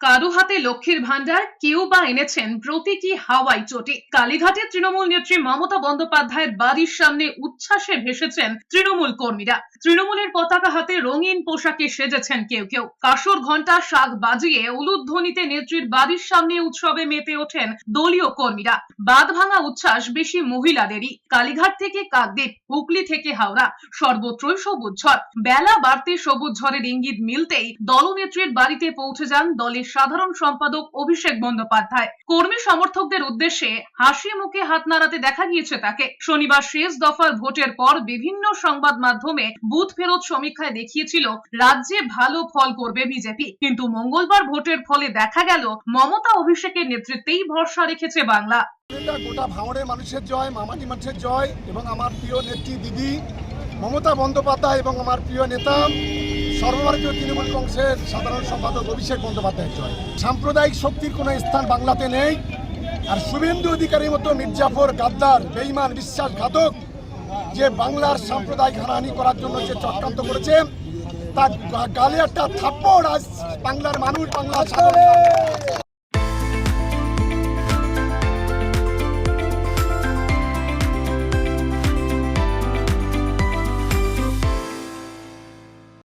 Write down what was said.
কারও হাতে লক্ষ্মীর ভান্ডার কেউ বা এনেছেন প্রতীকী হাওয়াই চটে। কালীঘাটে তৃণমূল নেত্রী মমতা বন্দ্যোপাধ্যায়ের বাড়ির সামনে উচ্ছ্বাসে ভেসেছেন তৃণমূল কর্মীরা। তৃণমূলের পতাকা হাতে রঙিন পোশাকে সেজেছেন কেউ কেউ। কাসর ঘণ্টা শাক বাজিয়ে উলুধ্বনিতে নেত্রীর বাড়ির সামনে উৎসবে মেতে ওঠেন দলীয় কর্মীরা। বাদ ভাঙা উচ্ছ্বাস বেশি মহিলাদেরই। কালীঘাট থেকে কাকদ্বীপ, হুগলি থেকে হাওড়া, সর্বত্রই সবুজ ঝড়। বেলা বাড়তে সবুজ ঝড়ের ইঙ্গিত মিলতেই দলনেত্রীর বাড়িতে পৌঁছে যান দলের সাধারণ সম্পাদক অভিষেক বন্দ্যোপাধ্যায়। কর্মী সমর্থকদের উদ্দেশ্যে হাসি মুখে হাত নাড়াতে দেখা গিয়েছে তাকে। শনিবার শেষ দফার ভোটের পর বিভিন্ন সংবাদ মাধ্যমে বুথ ফেরত সমীক্ষায় দেখিয়েছিল, রাজ্যে ভালো ফল করবে বিজেপি। কিন্তু মঙ্গলবার ভোটের ফলে দেখা গেল, মমতা অভিষেকের নেতৃত্বেই ভরসা রেখেছে বাংলা। গোটা ভাঙড়ের মানুষের জয়, মামাটি মানুষের জয় এবং আমার প্রিয় নেত্রী দিদি, মমতা বন্দ্যোপাধ্যায় এবং আমার প্রিয় নেতা সর্বভারতীয় তৃণমূল কংগ্রেসের সাধারণ সম্পাদক অভিষেক বন্দ্যোপাধ্যায় জয়। সাম্প্রদায়িক শক্তির কোনো স্থান বাংলাতে নেই। আর শুভেন্দু অধিকারীর মতো মির্জাফর গাদ্দার বেইমান বিশ্বাসঘাতক যে বাংলার সাম্প্রদায়িক হানাহানি করার জন্য যে চক্রান্ত করেছে, তার গালে একটা থাপ্পড় আজ বাংলার মানুষ বাংলা